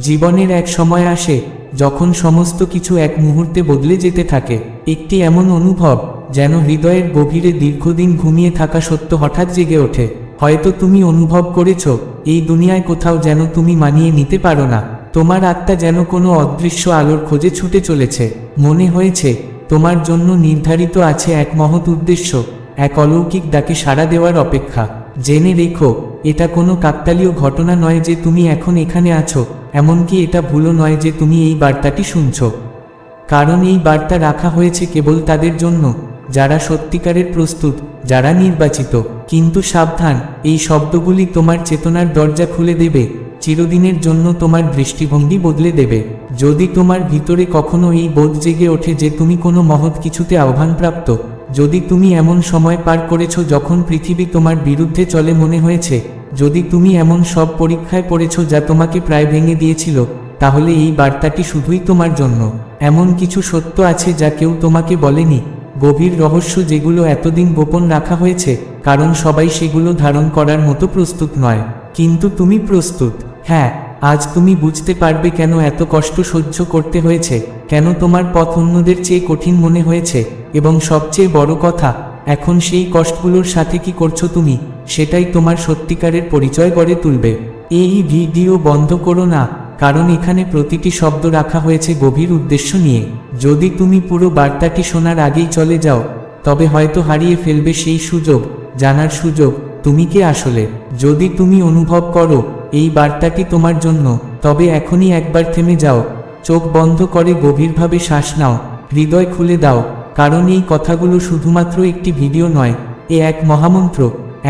জীবনের এক সময় আসে, যখন সমস্ত কিছু এক মুহূর্তে বদলে যেতে থাকে। একটি এমন অনুভব, যেন হৃদয়ের গভীরে দীর্ঘদিন ঘুমিয়ে থাকা সত্য হঠাৎ জেগে ওঠে। হয়তো তুমি অনুভব করেছ, এই দুনিয়ায় কোথাও যেন তুমি মানিয়ে নিতে পারো না। তোমার আত্মা যেন কোনো অদৃশ্য আলোর খোঁজে ছুটে চলেছে। মনে হয়েছে, তোমার জন্য নির্ধারিত আছে এক মহৎ উদ্দেশ্য, এক অলৌকিক ডাকে সাড়া দেওয়ার অপেক্ষা। জেনে রেখো, এটা কোনো কাকতালীয় ঘটনা নয় যে তুমি এখন এখানে আছো। এমনকি এটা ভুলও নয় যে তুমি এই বার্তাটি শুনছ। কারণ এই বার্তা রাখা হয়েছে কেবল তাদের জন্য, যারা সত্যিকারের প্রস্তুত, যারা নির্বাচিত। কিন্তু সাবধান, এই শব্দগুলি তোমার চেতনার দরজা খুলে দেবে, চিরদিনের জন্য তোমার দৃষ্টিভঙ্গি বদলে দেবে। যদি তোমার ভিতরে কখনো এই বোধ জেগে ওঠে যে তুমি কোনো মহৎ কিছুতে আহ্বানপ্রাপ্ত, যদি তুমি এমন সময় পার করেছ যখন পৃথিবী তোমার বিরুদ্ধে চলে মনে হয়েছে যদি তুমি এমন সব পরীক্ষায় পড়েছ যা তোমাকে প্রায় ভেঙে দিয়েছিল, তাহলে এই বার্তাটি শুধুই তোমার জন্য। এমন কিছু সত্য আছে যা কেউ তোমাকে বলেনি। গভীর রহস্য যেগুলো এতদিন গোপন রাখা হয়েছে, কারণ সবাই সেগুলো ধারণ করার মতো প্রস্তুত নয়। কিন্তু তুমি প্রস্তুত। হ্যাঁ আজ তুমি বুঝতে পারবে কেন এত কষ্ট সহ্য করতে হয়েছে, কেন তোমার পথ অন্যদের চেয়ে কঠিন মনে হয়েছে, এবং সবচেয়ে বড় কথা, এখন সেই কষ্টগুলোর সাথে কি করছ তুমি? সেটাই তোমার সত্যিকারের পরিচয় গড়ে তুলবে। এই ভিডিও বন্ধ করো না, কারণ এখানে প্রতিটি শব্দ রাখা হয়েছে গভীর উদ্দেশ্য নিয়ে। যদি তুমি পুরো বার্তাটি শোনার আগেই চলে যাও, তবে হয়তো হারিয়ে ফেলবে সেই সুযোগ, জানার সুযোগ, তুমি কে আসলে? যদি তুমি অনুভব করো, এই বার্তাটি তোমার জন্য, তবে এখনই একবার থেমে যাও, চোখ বন্ধ করে গভীরভাবে শ্বাস নাও, হৃদয় খুলে দাও, কারণ এই কথাগুলো শুধুমাত্র একটি ভিডিও নয়, এ এক মহামন্ত্র।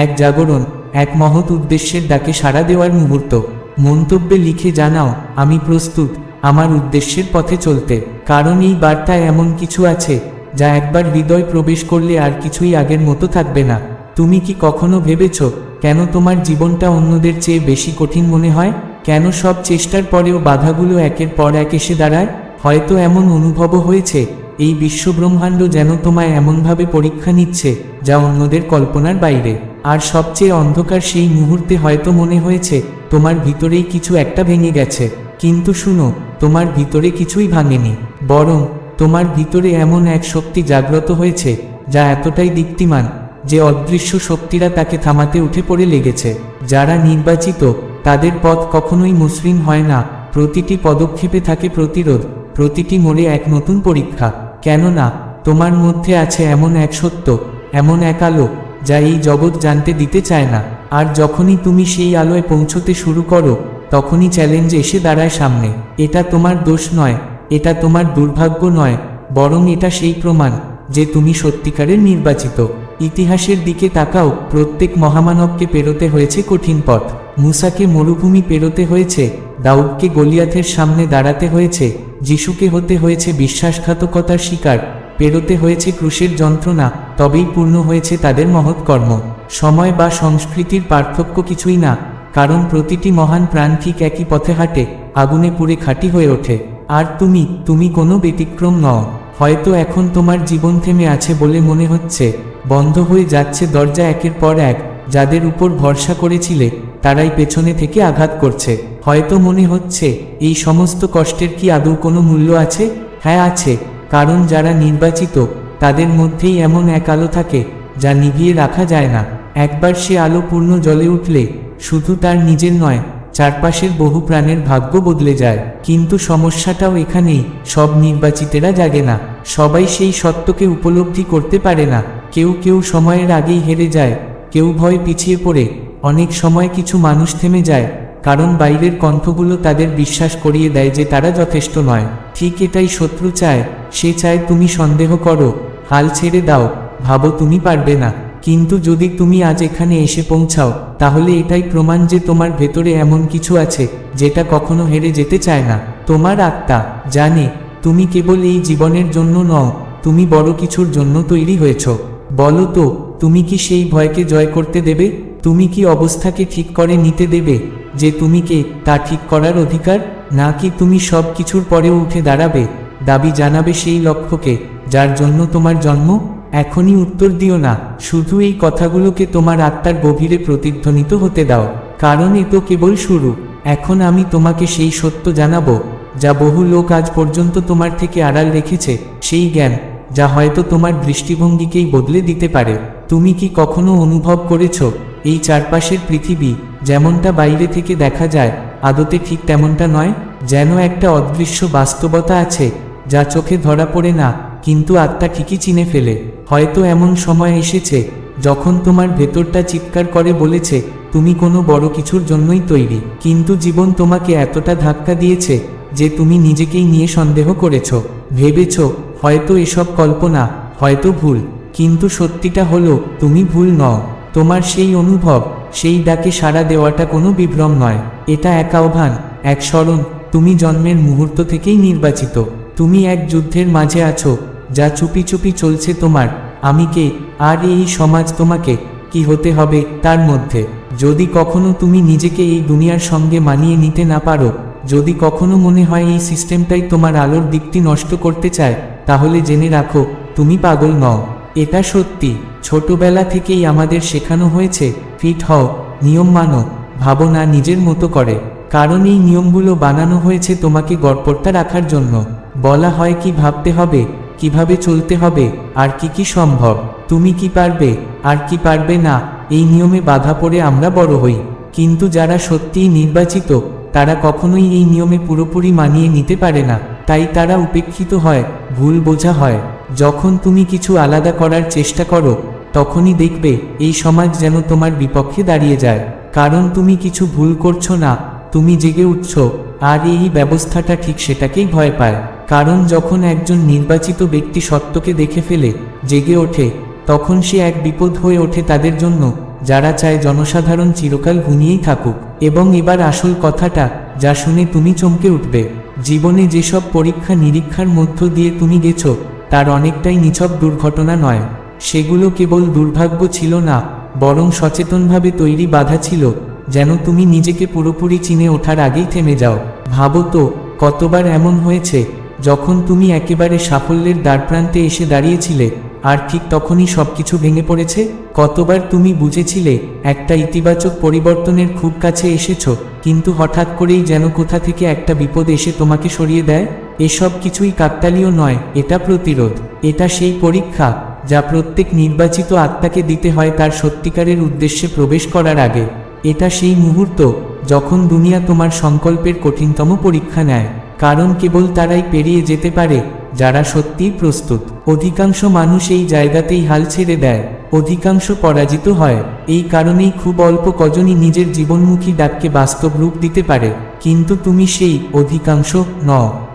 এক জাগরণ, এক মহৎ উদ্দেশ্যের ডাকে সাড়া দেওয়ার মুহূর্ত। মন্তব্যে লিখে জানাও, আমি প্রস্তুত, আমার উদ্দেশ্যের পথে চলতে। কারণ এই বার্তায় এমন কিছু আছে, যা একবার হৃদয় প্রবেশ করলে আর কিছুই আগের মতো থাকবে না। তুমি কি কখনো ভেবেছ, কেন তোমার জীবনটা অন্যদের চেয়ে বেশি কঠিন মনে হয়? কেন সব চেষ্টার পরেও বাধাগুলো একের পর এক এসে দাঁড়ায়? হয়তো এমন অনুভবও হয়েছে, এই বিশ্বব্রহ্মাণ্ড যেন তোমায় এমনভাবে পরীক্ষা নিচ্ছে, যা অন্যদের কল্পনার বাইরে। আর সবচেয়ে অন্ধকার সেই মুহূর্তে হয়তো মনে হয়েছে, তোমার ভিতরেই কিছু একটা ভেঙে গেছে। কিন্তু শুনো, তোমার ভিতরে কিছুই ভাঙেনি। বরং, তোমার ভিতরে এমন এক শক্তি জাগ্রত হয়েছে, যা এতটাই দীপ্তিমান, যে অদৃশ্য শক্তিরা তাকে থামাতে উঠে পড়ে লেগেছে। যারা নির্বাচিত, তাদের পথ কখনোই মসৃণ হয় না। প্রতিটি পদক্ষেপে থাকে প্রতিরোধ, প্রতিটি মোড়ে এক নতুন পরীক্ষা। কেননা, তোমার মধ্যে আছে এমন এক সত্য, এমন এক আলো যা এই জগৎ জানতে দিতে চায় না। আর যখনই তুমি সেই আলোয় পৌঁছতে শুরু করো, তখনই চ্যালেঞ্জ এসে দাঁড়ায় সামনে। এটা তোমার দোষ নয়, এটা তোমার দুর্ভাগ্য নয়, বরং এটা সেই প্রমাণ যে তুমি সত্যিকারের নির্বাচিত। ইতিহাসের দিকে তাকাও, প্রত্যেক মহামানবকে পেরোতে হয়েছে কঠিন পথ। মুসাকে মরুভূমি পেরোতে হয়েছে, দাউদকে গলিয়াথের সামনে দাঁড়াতে হয়েছে, যিশুকে হতে হয়েছে বিশ্বাসঘাতকতার শিকার। পেরোতে হয়েছে ক্রুশের যন্ত্রণা, তবেই পূর্ণ হয়েছে তাদের মহৎ কর্ম। সময় বা সংস্কৃতির পার্থক্য কিছুই না, কারণ প্রতিটি মহান প্রাণ ঠিক একই পথে হাঁটে, আগুনে পুড়ে খাঁটি হয়ে ওঠে। আর তুমি তুমি কোনো ব্যতিক্রম নও। হয়তো এখন তোমার জীবন থেমে আছে বলে মনে হচ্ছে। বন্ধ হয়ে যাচ্ছে দরজা একের পর এক, যাদের উপর ভরসা করেছিলে, তারাই পেছনে থেকে আঘাত করছে। হয়তো মনে হচ্ছে, এই সমস্ত কষ্টের কি আদৌ কোনো মূল্য আছে? হ্যাঁ আছে। কারণ যারা নির্বাচিত, তাদের মধ্যেই এমন এক আলো থাকে, যা নিভিয়ে রাখা যায় না। একবার সে আলো পূর্ণ জলে উঠলে, শুধু তার নিজের নয়, চারপাশের বহু প্রাণের ভাগ্য বদলে যায়। কিন্তু সমস্যাটাও এখানেই, সব নির্বাচিতেরা জাগে না। সবাই সেই সত্যকে উপলব্ধি করতে পারে না। কেউ কেউ সময়ের আগেই হেরে যায়, কেউ ভয় পিছিয়ে পড়ে, অনেক সময় কিছু মানুষ থেমে যায়। কারণ বাইরের কণ্ঠগুলো তাদের বিশ্বাস করিয়ে দেয় যে তারা যথেষ্ট নয়। ঠিক এটাই শত্রু চায়, সে চায় তুমি সন্দেহ করো, হাল ছেড়ে দাও, ভাবো তুমি পারবে না। কিন্তু যদি তুমি আজ এখানে এসে পৌঁছাও, তাহলে এটাই প্রমাণ যে তোমার ভেতরে এমন কিছু আছে, যেটা কখনো হেরে যেতে চায় না। তোমার আত্মা জানে, তুমি কেবল এই জীবনের জন্য নও, তুমি বড় কিছুর জন্য তৈরি হয়েছ। বলো তো, তুমি কি সেই ভয়কে জয় করতে দেবে? তুমি কি অবস্থাকে ঠিক করে নিতে দেবে? যে তুমি কে, তা ঠিক করার অধিকার? নাকি তুমি সব কিছুর পরেও উঠে দাঁড়াবে? দাবি জানাবে সেই লক্ষ্যকে, যার জন্য তোমার জন্ম? এখনই উত্তর দিও না। শুধু এই কথাগুলোকে তোমার আত্মার গভীরে প্রতিধ্বনিত হতে দাও। কারণ এ তো কেবল শুরু। এখন আমি তোমাকে সেই সত্য জানাব, যা বহু লোক আজ পর্যন্ত তোমার থেকে আড়াল রেখেছে, সেই জ্ঞান, যা হয়তো তোমার দৃষ্টিভঙ্গিকেই বদলে দিতে পারে। তুমি কি কখনো অনুভব করেছ, এই চারপাশের পৃথিবী যেমনটা বাইরে থেকে দেখা যায়, আদতে ঠিক তেমনটা নয়, যেন একটা অদৃশ্য বাস্তবতা আছে, যা চোখে ধরা পড়ে না, কিন্তু আত্মা ঠিকই চিনে ফেলে। হয়তো এমন সময় এসেছে, যখন তোমার ভেতরটা চিৎকার করে বলেছে, তুমি কোনো বড় কিছুর জন্যই তৈরি, কিন্তু জীবন তোমাকে এতটা ধাক্কা দিয়েছে, যে তুমি নিজেকেই নিয়ে সন্দেহ করেছ। ভেবেছ, হয়তো এসব কল্পনা, হয়তো ভুল, কিন্তু সত্যিটা হলো, তুমি ভুল নও। তোমার সেই অনুভব সেই ডাকে সাড়া দেওয়াটা কোনো বিভ্রম নয়। এটা এক আহ্বান, এক স্মরণ, তুমি জন্মের মুহূর্ত থেকেই নির্বাচিত। তুমি এক যুদ্ধের মাঝে আছো, যা চুপি চুপি চলছে তোমার। আমি কে? আর এই সমাজ তোমাকে? কি হতে হবে তার মধ্যে? যদি কখনো তুমি নিজেকে এই দুনিয়ার সঙ্গে মানিয়ে নিতে না পারো, যদি কখনো মনে হয় এই সিস্টেমটাই তোমার আলোর দিকটি নষ্ট করতে চায়, তাহলে জেনে রাখো, তুমি পাগল নও। এটা সত্যি। ছোটবেলা থেকেই আমাদের শেখানো হয়েছে, ফিট হও, নিয়ম মানো, ভাবনা নিজের মতো করে। কারণ এই নিয়মগুলো বানানো হয়েছে তোমাকে গড়পড়তা রাখার জন্য। বলা হয় কি ভাবতে হবে, কীভাবে চলতে হবে, আর কি কি সম্ভব, তুমি কি পারবে, আর কি পারবে না, এই নিয়মে বাধা পড়ে আমরা বড় হই। কিন্তু যারা সত্যিই নির্বাচিত, তারা কখনোই এই নিয়মে পুরোপুরি মানিয়ে নিতে পারে না। তাই তারা উপেক্ষিত হয়, ভুল বোঝা হয়। যখন তুমি কিছু আলাদা করার চেষ্টা করো তখনই দেখবে, এই সমাজ যেন তোমার বিপক্ষে দাঁড়িয়ে যায়। কারণ তুমি কিছু ভুল করছ না, তুমি জেগে উঠছ, আর এই ব্যবস্থাটা ঠিক সেটাকেই ভয় পায়। কারণ যখন একজন নির্বাচিত ব্যক্তি সত্যকে দেখে ফেলে, জেগে ওঠে, তখন সে এক বিপদ হয়ে ওঠে তাদের জন্য, যারা চায় জনসাধারণ চিরকাল ঘুমিয়েই থাকুক। এবং এবার আসল কথাটা, যা শুনে তুমি চমকে উঠবে। জীবনে যেসব পরীক্ষা নিরীক্ষার মধ্য দিয়ে তুমি গেছো, তার অনেকটাই নিছক দুর্ঘটনা নয়। সেগুলো কেবল দুর্ভাগ্য ছিল না, বরং সচেতনভাবে তৈরি বাধা ছিল, যেন তুমি নিজেকে পুরোপুরি চিনে ওঠার আগেই থেমে যাও। ভাবো তো, কতবার এমন হয়েছে, যখন তুমি একেবারে সাফল্যের দ্বারপ্রান্তে এসে দাঁড়িয়েছিলে, আর ঠিক তখনই সবকিছু ভেঙে পড়েছে? কতবার তুমি বুঝেছিলে, একটা ইতিবাচক পরিবর্তনের খুব কাছে এসেছ, কিন্তু হঠাৎ করেই যেন কোথা থেকে একটা বিপদ এসে তোমাকে সরিয়ে দেয়? এসব কিছুই কাকতালীয় নয়, এটা প্রতিরোধ, এটা সেই পরীক্ষা। যা প্রত্যেক নির্বাচিত আত্মাকে দিতে হয় তার সত্যিকারের উদ্দেশ্যে প্রবেশ করার আগে। এটা সেই মুহূর্ত যখন দুনিয়া তোমার সংকল্পের কঠিনতম পরীক্ষা নেয়, কারণ কেবল তারাই পেরিয়ে যেতে পারে, যারা সত্যিই প্রস্তুত। অধিকাংশ মানুষ এই জায়গাতেই হাল ছেড়ে দেয়, অধিকাংশ পরাজিত হয়। এই কারণেই খুব অল্প কজনই নিজের জীবনমুখী ডাককে বাস্তব রূপ দিতে পারে। কিন্তু তুমি সেই অধিকাংশ ন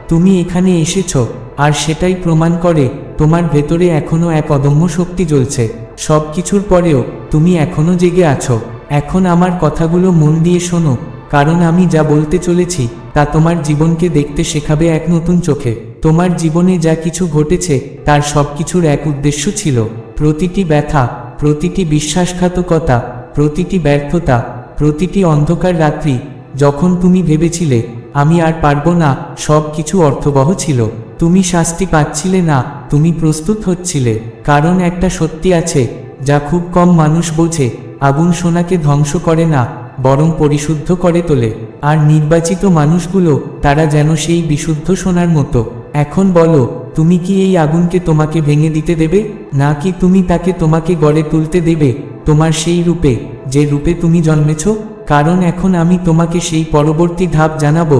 তুমি এখানে এসেছ আর সেটাই প্রমাণ করে, তোমার ভেতরে এখনও এক অদম্য শক্তি জ্বলছে। সব কিছুর পরেও, তুমি এখনও জেগে আছো। এখন আমার কথাগুলো মন দিয়ে শোনো, কারণ আমি যা বলতে চলেছি, তা তোমার জীবনকে দেখতে শেখাবে এক নতুন চোখে। তোমার জীবনে যা কিছু ঘটেছে, তার সব কিছুর এক উদ্দেশ্য ছিল, প্রতিটি ব্যথা, প্রতিটি বিশ্বাসঘাতকতা, প্রতিটি ব্যর্থতা, প্রতিটি অন্ধকার রাত্রি, যখন তুমি ভেবেছিলে, আমি আর পারব না, সব কিছু অর্থবহ ছিল। তুমি শাস্তি পাচ্ছিলে না, তুমি প্রস্তুত হচ্ছিলে। কারণ একটা সত্যি আছে, যা খুব কম মানুষ বোঝে, আগুন সোনাকে ধ্বংস করে না, বরং পরিশুদ্ধ করে তোলে। আর নির্বাচিত মানুষগুলো, তারা যেন সেই বিশুদ্ধ সোনার মতো। এখন বলো, তুমি কি এই আগুনকে তোমাকে ভেঙে দিতে দেবে? নাকি তুমি তাকে তোমাকে গড়ে তুলতে দেবে, তোমার সেই রূপে, যে রূপে তুমি জন্মেছ? কারণ এখন আমি তোমাকে সেই পরবর্তী ধাপ জানাব।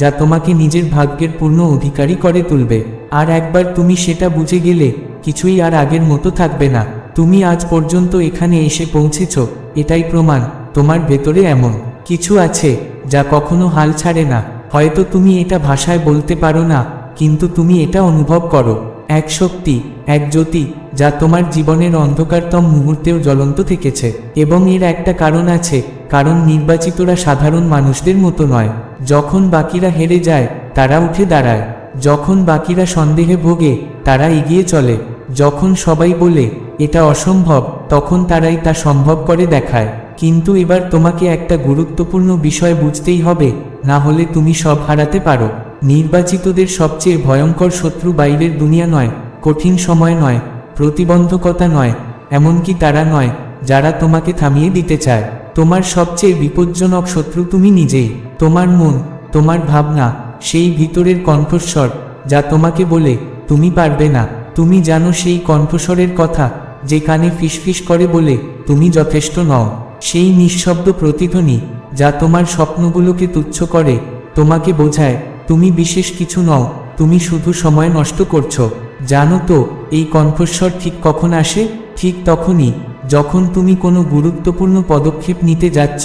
যা তোমাকে নিজের ভাগ্যের পূর্ণ অধিকারী করে তুলবে। আর একবার তুমি সেটা বুঝে গেলে, কিছুই আর আগের মতো থাকবে না। তুমি আজ পর্যন্ত এখানে এসে পৌঁছেছ, এটাই প্রমাণ, তোমার ভেতরে এমন কিছু আছে, যা কখনো হাল ছাড়ে না। হয়তো তুমি এটা ভাষায় বলতে পারো না, কিন্তু তুমি এটা অনুভব করো। এক শক্তি, এক জ্যোতি, যা তোমার জীবনের অন্ধকারতম মুহূর্তেও জ্বলন্ত থেকেছে। এবং এর একটা কারণ আছে, কারণ নির্বাচিতরা সাধারণ মানুষদের মতো নয়। যখন বাকিরা হেরে যায়, তারা উঠে দাঁড়ায়। যখন বাকিরা সন্দেহে ভোগে, তারা এগিয়ে চলে। যখন সবাই বলে, এটা অসম্ভব, তখন তারাই তা সম্ভব করে দেখায়। কিন্তু এবার তোমাকে একটা গুরুত্বপূর্ণ বিষয় বুঝতেই হবে, না হলে তুমি সব হারাতে পারো। নির্বাচিতদের সবচেয়ে ভয়ঙ্কর শত্রু বাইরের দুনিয়া নয়, কঠিন সময় নয়, প্রতিবন্ধকতা নয়, এমনকি তারা নয়, যারা তোমাকে থামিয়ে দিতে চায়। তোমার সবচেয়ে বিপজ্জনক শত্রু তুমি নিজেই তোমার মন, তোমার ভাবনা, সেই ভিতরের কণ্ঠস্বর, যা তোমাকে বলে, তুমি পারবে না। তুমি জানো সেই কণ্ঠস্বরের কথা, যে কানে ফিসফিস করে বলে, তুমি যথেষ্ট নও। সেই নিঃশব্দ প্রতিধ্বনি, যা তোমার স্বপ্নগুলোকে তুচ্ছ করে, তোমাকে বোঝায়, তুমি বিশেষ কিছু নও। তুমি শুধু সময় নষ্ট করছ। জানো তো, এই কণ্ঠস্বর ঠিক কখন আসে? ঠিক তখনই। যখন তুমি কোনো গুরুত্বপূর্ণ পদক্ষেপ নিতে যাচ্ছ,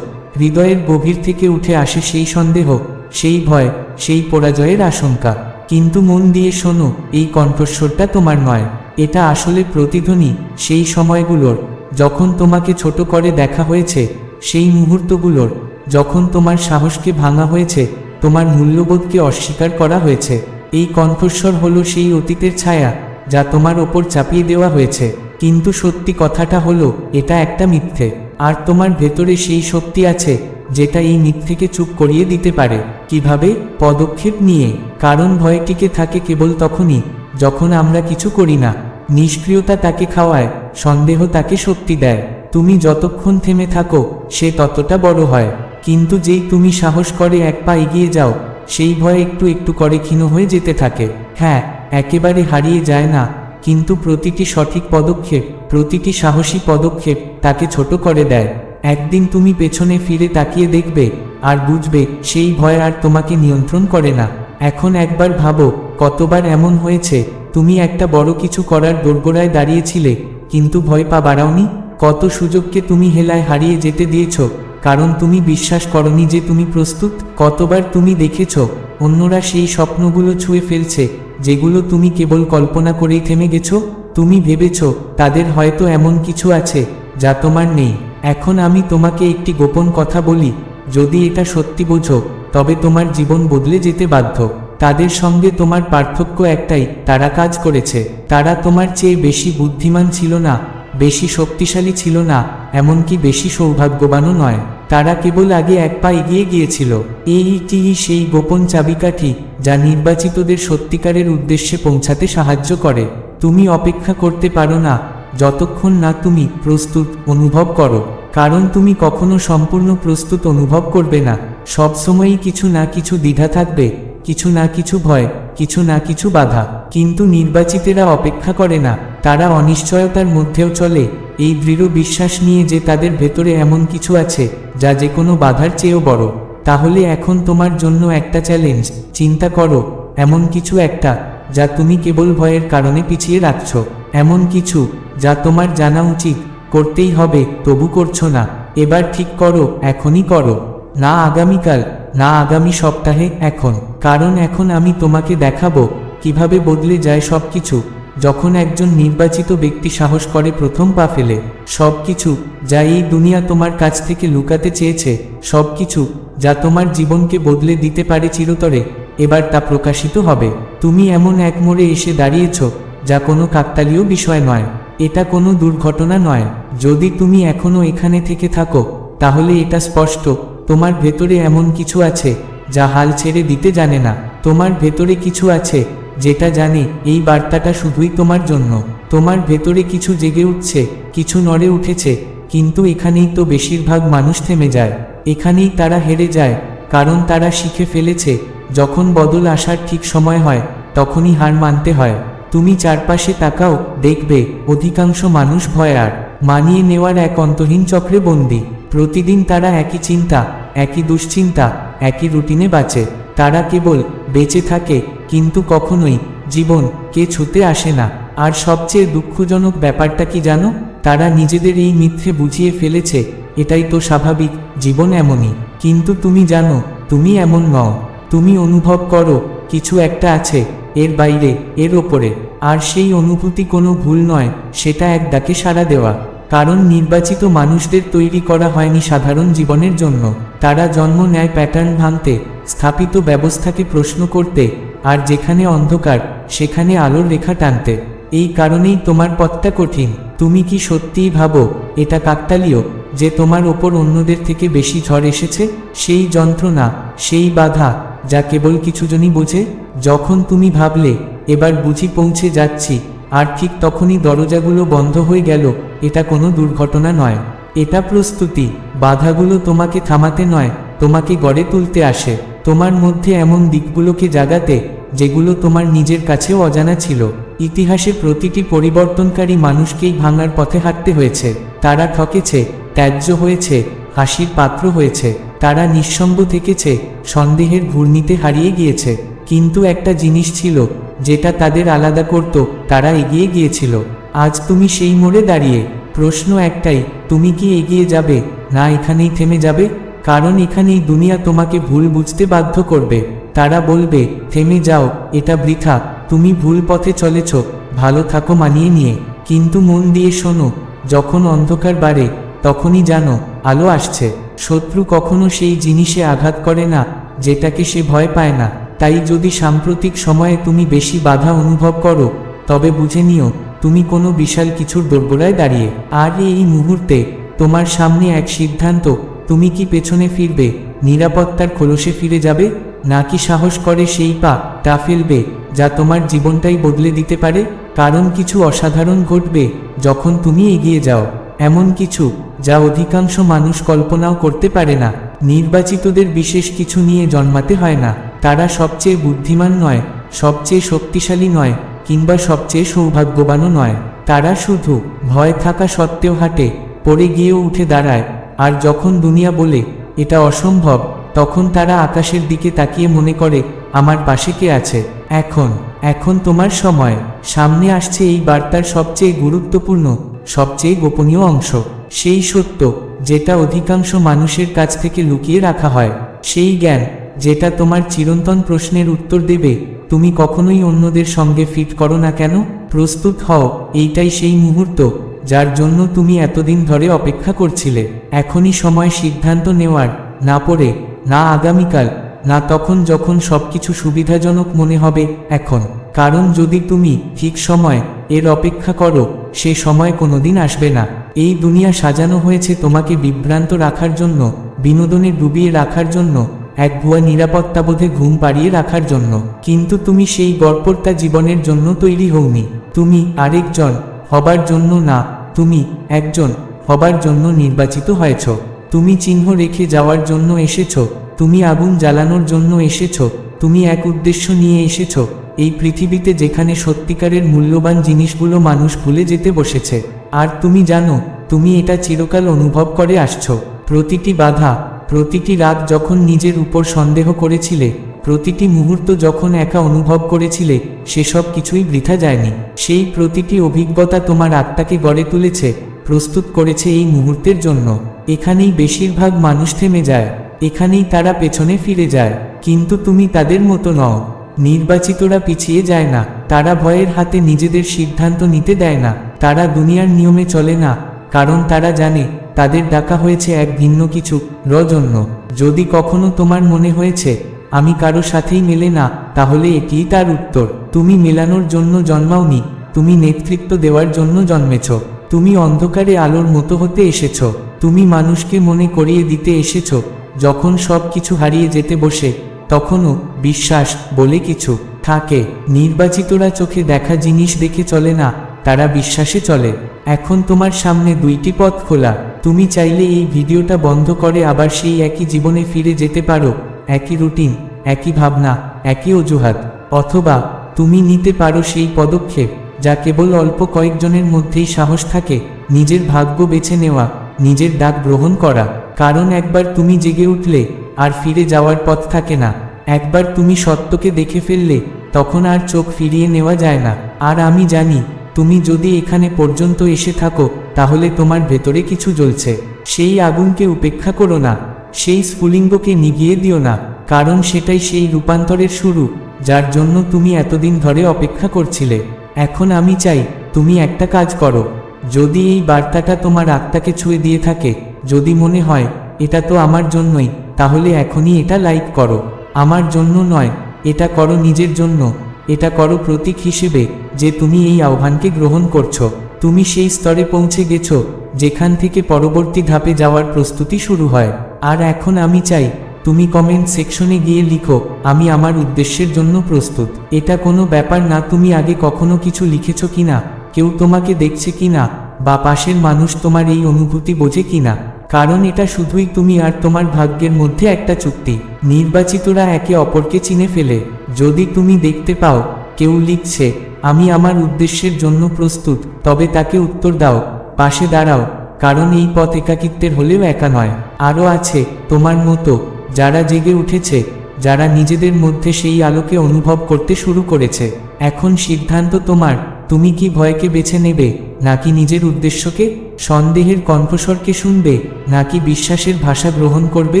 হৃদয়ের গভীর থেকে উঠে আসে সেই সন্দেহ, সেই ভয়, সেই পরাজয়ের আশঙ্কা। কিন্তু মন দিয়ে শোনো, এই কণ্ঠস্বরটা তোমার নয়। এটা আসলে প্রতিধ্বনি সেই সময়গুলোর, যখন তোমাকে ছোট করে দেখা হয়েছে, সেই মুহূর্তগুলোর, যখন তোমার সাহসকে ভাঙা হয়েছে, তোমার মূল্যবোধকে অস্বীকার করা হয়েছে। এই কণ্ঠস্বর হলো সেই অতীতের ছায়া, যা তোমার ওপর চাপিয়ে দেওয়া হয়েছে। কিন্তু সত্যি কথাটা হলো, এটা একটা মিথ্যে। আর তোমার ভেতরে সেই শক্তি আছে, যেটা এই মিথ্যেকে চুপ করিয়ে দিতে পারে। কীভাবে? পদক্ষেপ নিয়ে। কারণ ভয় টিকে থাকে কেবল তখনই, যখন আমরা কিছু করি না। নিষ্ক্রিয়তা তাকে খাওয়ায়, সন্দেহ তাকে শক্তি দেয়। তুমি যতক্ষণ থেমে থাকো, সে ততটা বড় হয়। কিন্তু যেই তুমি সাহস করে এক পা এগিয়ে যাও, সেই ভয় একটু একটু করে ক্ষীণ হয়ে যেতে থাকে। হ্যাঁ একেবারে হারিয়ে যায় না। কিন্তু প্রতিটি সঠিক পদক্ষেপ, প্রতিটি সাহসী পদক্ষেপ তাকে ছোট করে দেয়। একদিন তুমি পেছনে ফিরে তাকিয়ে দেখবে আর বুঝবে সেই ভয় আর তোমাকে নিয়ন্ত্রণ করে না। এখন একবার ভাবো, কতবার এমন হয়েছে, তুমি একটা বড় কিছু করার দোরগোড়ায় দাঁড়িয়েছিলে, কিন্তু ভয় পা বাড়াওনি? কত সুযোগকে তুমি হেলায় হারিয়ে যেতে দিয়েছ, কারণ তুমি বিশ্বাস করনি যে তুমি প্রস্তুত? কতবার তুমি দেখেছ, অন্যরা সেই স্বপ্নগুলো ছুঁয়ে ফেলছে যেগুলো তুমি কেবল কল্পনা করেই থেমে গেছো, তুমি ভেবেছ তাদের হয়তো এমন কিছু আছে যা তোমার নেই। এখন আমি তোমাকে একটি গোপন কথা বলি, যদি এটা সত্যি বোঝো, তবে তোমার জীবন বদলে যেতে বাধ্য। তাদের সঙ্গে তোমার পার্থক্য একটাই, তারা কাজ করেছে। তারা তোমার চেয়ে বেশি বুদ্ধিমান ছিল না, বেশি শক্তিশালী ছিল না, এমনকি বেশি সৌভাগ্যবানও নয়। তারা কেবল আগে এক পা এগিয়ে গিয়েছিল। এইটি সেই গোপন চাবিকাঠি যা নির্বাচিতদের সত্যিকারের উদ্দেশ্যে পৌঁছাতে সাহায্য করে। তুমি অপেক্ষা করতে পারো না, যতক্ষণ না তুমি প্রস্তুত অনুভব করো, কারণ তুমি কখনো সম্পূর্ণ প্রস্তুত অনুভব করবে না। সবসময়ই কিছু না কিছু দ্বিধা থাকবে, কিছু না কিছু ভয়, কিছু না কিছু বাধা। কিন্তু নির্বাচিতেরা অপেক্ষা করে না, তারা অনিশ্চয়তার মধ্যেও চলে। এই দৃঢ় বিশ্বাস নিয়ে যে তাদের ভেতরে এমন কিছু আছে, যা যে কোনো বাধার চেয়েও বড়। তাহলে এখন তোমার জন্য একটা চ্যালেঞ্জ চিন্তা করো, এমন কিছু একটা, যা তুমি কেবল ভয়ের কারণে পিছিয়ে রাখছ। এমন কিছু, যা তোমার জানা উচিত, করতেই হবে, তবু করছ না। এবার ঠিক করো, এখনই করো। না আগামীকাল, না আগামী সপ্তাহে, এখন। কারণ এখন আমি তোমাকে দেখাবো কীভাবে বদলে যায় সব কিছু যখন একজন নির্বাচিত ব্যক্তি সাহস করে প্রথম পা ফেলে সব কিছু যা এই দুনিয়া তোমার কাছ থেকে লুকাতে চেয়েছে সব কিছু যা তোমার জীবনকে বদলে দিতে পারে চিরতরে, এবার তা প্রকাশিত হবে। তুমি এমন এক মোড়ে এসে দাঁড়িয়েছ, যা কোনো কাকতালীয় বিষয় নয়, এটা কোনো দুর্ঘটনা নয়। যদি তুমি এখনও এখানে থেকে থাকো, তাহলে এটা স্পষ্ট, তোমার ভেতরে এমন কিছু আছে, যা হাল ছেড়ে দিতে জানে না। তোমার ভেতরে কিছু আছে যেটা জানে, এই বার্তাটা শুধুই তোমার জন্য। তোমার ভেতরে কিছু জেগে উঠছে, কিছু নড়ে উঠেছে, কিন্তু এখানেই তো বেশিরভাগ মানুষ থেমে যায়। এখানেই তারা হেরে যায়, কারণ তারা শিখে ফেলেছে, যখন বদল আসার ঠিক সময় হয়, তখনই হার মানতে হয়। তুমি চারপাশে তাকাও, দেখবে, অধিকাংশ মানুষ ভয় আর মানিয়ে নেওয়ার এক অন্তহীন চক্রে বন্দী। প্রতিদিন তারা একই চিন্তা, একই দুশ্চিন্তা, একই রুটিনে বাঁচে। তারা কেবল বেঁচে থাকে কিন্তু কখনোই জীবন কে ছুতে আসে না। আর সবচেয়ে দুঃখজনক ব্যাপারটা কি জানো? তারা নিজেদের এই মিথ্যে বুঝিয়ে ফেলেছে, এটাই তো স্বাভাবিক, জীবন এমনই। কিন্তু তুমি জানো, তুমি এমন নও। তুমি অনুভব করো, কিছু একটা আছে, এর বাইরে, এর ওপরে। আর সেই অনুভূতি কোনো ভুল নয়, সেটা এক ডাকে সাড়া দেওয়া। কারণ নির্বাচিত মানুষদের তৈরি করা হয়নি সাধারণ জীবনের জন্য। তারা জন্ম নেয় প্যাটার্ন ভাঙতে, স্থাপিত ব্যবস্থাকে প্রশ্ন করতে আর যেখানে অন্ধকার, সেখানে আলোর রেখা টানতে। এই কারণেই তোমার পথটা কঠিন। তুমি কি সত্যিই ভাবো, এটা কাকতালীয়, যে তোমার ওপর অন্যদের থেকে বেশি ঝড় এসেছে? সেই যন্ত্রণা, সেই বাধা, যা কেবল কিছুজনই বোঝে? যখন তুমি ভাবলে, এবার বুঝি পৌঁছে যাচ্ছি, আর ঠিক তখনই দরজাগুলো বন্ধ হয়ে গেল, এটা কোনো দুর্ঘটনা নয়। এটা প্রস্তুতি, বাধাগুলো তোমাকে থামাতে নয়, তোমাকে গড়ে তুলতে আসে। তোমার মধ্যে এমন দিকগুলোকে জাগাতে, যেগুলো তোমার নিজের কাছেও অজানা ছিল। ইতিহাসে প্রতিটি পরিবর্তনকারী মানুষকেই ভাঙার পথে হাঁটতে হয়েছে। তারা ঠকেছে, ত্যায্য হয়েছে, হাসির পাত্র হয়েছে। তারা নিঃসঙ্গ থেকেছে, সন্দেহের ঘূর্ণিতে হারিয়ে গিয়েছে। কিন্তু একটা জিনিস ছিল, যেটা তাদের আলাদা করত, তারা এগিয়ে গিয়েছিল। আজ তুমি সেই মোড়ে দাঁড়িয়ে, প্রশ্ন একটাই, তুমি কি এগিয়ে যাবে, না এখানেই থেমে যাবে? কারণ এখানেই দুনিয়া তোমাকে ভুল বুঝতে বাধ্য করবে। তারা বলবে, থেমে যাও, এটা বৃথা, তুমি ভুল পথে চলেছ, ভালো থাকো মানিয়ে নিয়ে। কিন্তু মন দিয়ে শোনো, যখন অন্ধকার বাড়ে, তখনই জানো, আলো আসছে। শত্রু কখনো সেই জিনিসে আঘাত করে না, যেটাকে সে ভয় পায় না। তাই যদি সাম্প্রতিক সময়ে তুমি বেশি বাধা অনুভব করো, তবে বুঝে নিও, তুমি কোনো বিশাল কিছুর দোরগোড়ায় দাঁড়িয়ে। আর এই মুহূর্তে, তোমার সামনে এক সিদ্ধান্ত তুমি কি পেছনে ফিরবে? নিরাপত্তার খোলসে ফিরে যাবে? নাকি সাহস করে সেই পা তা ফেলবে, যা তোমার জীবনটাই বদলে দিতে পারে? কারণ কিছু অসাধারণ ঘটবে যখন তুমি এগিয়ে যাও। এমন কিছু যা অধিকাংশ মানুষ কল্পনাও করতে পারে না। নির্বাচিতদের বিশেষ কিছু নিয়ে জন্মাতে হয় না। তারা সবচেয়ে বুদ্ধিমান নয়, সবচেয়ে শক্তিশালী নয়, কিংবা সবচেয়ে সৌভাগ্যবানও নয়। তারা শুধু ভয় থাকা সত্ত্বেও হাঁটে, পড়ে গিয়েও উঠে দাঁড়ায়। আর যখন দুনিয়া বলে, এটা অসম্ভব, তখন তারা আকাশের দিকে তাকিয়ে মনে করে, আমার পাশে কে আছে? এখন এখন তোমার সময়। সামনে আসছে এই বার্তার সবচেয়ে গুরুত্বপূর্ণ, সবচেয়ে গোপনীয় অংশ। সেই সত্য, যেটা অধিকাংশ মানুষের কাছ থেকে লুকিয়ে রাখা হয়। সেই জ্ঞান, যেটা তোমার চিরন্তন প্রশ্নের উত্তর দেবে, তুমি কখনোই অন্যদের সঙ্গে ফিট করো না কেন? প্রস্তুত হও, এইটাই সেই মুহূর্ত। যার জন্য তুমি এতদিন ধরে অপেক্ষা করছিলে। এখনই সময় সিদ্ধান্ত নেওয়ার। না পড়ে, না আগামীকাল, না তখন যখন সবকিছু সুবিধাজনক মনে হবে, এখন। কারণ যদি তুমি ঠিক সময় এর অপেক্ষা করো, সে সময় কোনোদিন আসবে না। এই দুনিয়া সাজানো হয়েছে তোমাকে বিভ্রান্ত রাখার জন্য, বিনোদনে ডুবিয়ে রাখার জন্য, এক ভুয়া নিরাপত্তাবোধে ঘুম পাড়িয়ে রাখার জন্য। কিন্তু তুমি সেই গড়পড়তা জীবনের জন্য তৈরি হওনি। তুমি আরেকজন হবার জন্য না, তুমি একজন হবার জন্য নির্বাচিত হয়েছ। তুমি চিহ্ন রেখে যাওয়ার জন্য এসেছ। তুমি আগুন জ্বালানোর জন্য এসেছ। তুমি এক উদ্দেশ্য নিয়ে এসেছ। এই পৃথিবীতে যেখানে সত্যিকারের মূল্যবান জিনিসগুলো মানুষ ভুলে যেতে বসেছে। আর তুমি জানো, তুমি এটা চিরকাল অনুভব করে আসছ। প্রতিটি বাধা, প্রতিটি রাত যখন নিজের উপর সন্দেহ করেছিলে প্রতিটি মুহূর্ত যখন একা অনুভব করেছিলে, সেসব কিছুই বৃথা যায়নি। সেই প্রতিটি অভিজ্ঞতা তোমার আত্মাকে গড়ে তুলেছে, প্রস্তুত করেছে এই মুহূর্তের জন্য। এখানেই বেশিরভাগ মানুষ থেমে যায়, এখানেই তারা পেছনে ফিরে যায়, কিন্তু তুমি তাদের মতো নও। নির্বাচিতরা পিছিয়ে যায় না, তারা ভয়ের হাতে নিজেদের সিদ্ধান্ত নিতে দেয় না, তারা দুনিয়ার নিয়মে চলে না, কারণ তারা জানে, তাদের ডাকা হয়েছে এক ভিন্ন কিছু র জন্য যদি কখনো তোমার মনে হয়েছে আমি কারও সাথেই মেলে না, তাহলে এটিই তার উত্তর। তুমি মেলানোর জন্য জন্মাওনি, তুমি নেতৃত্ব দেওয়ার জন্য জন্মেছ, তুমি অন্ধকারে আলোর মতো হতে এসেছ, তুমি মানুষকে মনে করিয়ে দিতে এসেছ, যখন সব কিছু হারিয়ে যেতে বসে, তখনও বিশ্বাস বলে কিছু থাকে। নির্বাচিতরা চোখে দেখা জিনিস দেখে চলে না, তারা বিশ্বাসে চলে। এখন তোমার সামনে দুইটি পথ খোলা, তুমি চাইলে এই ভিডিওটা বন্ধ করে আবার সেই একই জীবনে ফিরে যেতে পারো। একই রুটিন, একই ভাবনা, একই অজুহাত, অথবা তুমি নিতে পারো সেই পদক্ষেপ, যা কেবল অল্প কয়েকজনের মধ্যেই সাহস থাকে, নিজের ভাগ্য বেছে নেওয়া, নিজের ডাক গ্রহণ করা। কারণ একবার তুমি জেগে উঠলে, আর ফিরে যাওয়ার পথ থাকে না। একবার তুমি সত্যকে দেখে ফেললে, তখন আর চোখ ফিরিয়ে নেওয়া যায় না। আর আমি জানি, তুমি যদি এখানে পর্যন্ত এসে থাকো, তাহলে তোমার ভেতরে কিছু জ্বলছে। সেই আগুনকে উপেক্ষা করো না। সেই স্ফুলিঙ্গকে নিগিয়ে দিও না, কারণ সেটাই সেই রূপান্তরের শুরু, যার জন্য তুমি এতদিন ধরে অপেক্ষা করছিলে। এখন আমি চাই, তুমি একটা কাজ করো। যদি এই বার্তাটা তোমার আত্মাকে ছুঁয়ে দিয়ে থাকে, যদি মনে হয়, এটা তো আমার জন্যই, তাহলে এখনই এটা লাইক করো। আমার জন্য নয়, এটা করো নিজের জন্য। এটা করো প্রতীক হিসেবে, যে তুমি এই আহ্বানকে গ্রহণ করছ। তুমি সেই স্তরে পৌঁছে গেছো যেখান থেকে পরবর্তী ধাপে যাওয়ার প্রস্তুতি শুরু হয়। আর এখন আমি চাই, তুমি কমেন্ট সেকশনে গিয়ে লিখো, আমি আমার উদ্দেশ্যের জন্য প্রস্তুত। এটা কোনো ব্যাপার না, তুমি আগে কখনো কিছু লিখেছ কিনা, কেউ তোমাকে দেখছে কিনা, বা পাশের মানুষ তোমার এই অনুভূতি বোঝে কিনা। কারণ এটা শুধুই তুমি আর তোমার ভাগ্যের মধ্যে একটা চুক্তি। নির্বাচিতরা একে অপরকে চিনে ফেলে। যদি তুমি দেখতে পাও, কেউ লিখছে, আমি আমার উদ্দেশ্যের জন্য প্রস্তুত, তবে তাকে উত্তর দাও। পাশে দাঁড়াও, কারণ এই পথ একাকিত্বের হলেও একা নয়। আরও আছে, তোমার মতো, যারা জেগে উঠেছে, যারা নিজেদের মধ্যে সেই আলোকে অনুভব করতে শুরু করেছে। এখন সিদ্ধান্ত তোমার, তুমি কি ভয়কে বেছে নেবে, নাকি নিজের উদ্দেশ্যকে, সন্দেহের কণ্ঠস্বরকে শুনবে, নাকি বিশ্বাসের ভাষা গ্রহণ করবে?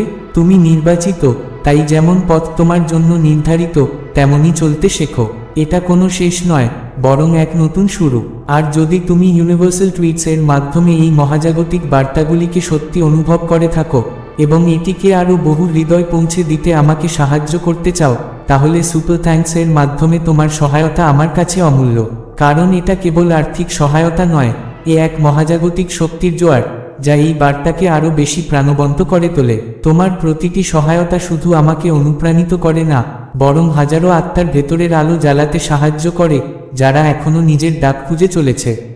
তুমি নির্বাচিত, তাই যেমন পথ তোমার জন্য নির্ধারিত, তেমনই চলতে শেখো। এটা কোনো শেষ নয় বরং এক নতুন শুরু। আর যদি তুমি ইউনিভার্সাল টুইটসের মাধ্যমে এই মহাজাগতিক বার্তাগুলিকে সত্যি অনুভব করে থাকো, এবং এটিকে আরও বহু হৃদয় পৌঁছে দিতে আমাকে সাহায্য করতে চাও, তাহলে সুপার থ্যাঙ্কসের মাধ্যমে তোমার সহায়তা আমার কাছে অমূল্য। কারণ এটা কেবল আর্থিক সহায়তা নয়, এ এক মহাজাগতিক শক্তির জোয়ার। যা এই বার্তাকে আরও বেশি প্রাণবন্ত করে তোলে। তোমার প্রতিটি সহায়তা শুধু আমাকে অনুপ্রাণিত করে না, বরং হাজারো আত্মার ভেতরের আলো জ্বালাতে সাহায্য করে, যারা এখনও নিজের ডাক খুঁজে চলেছে।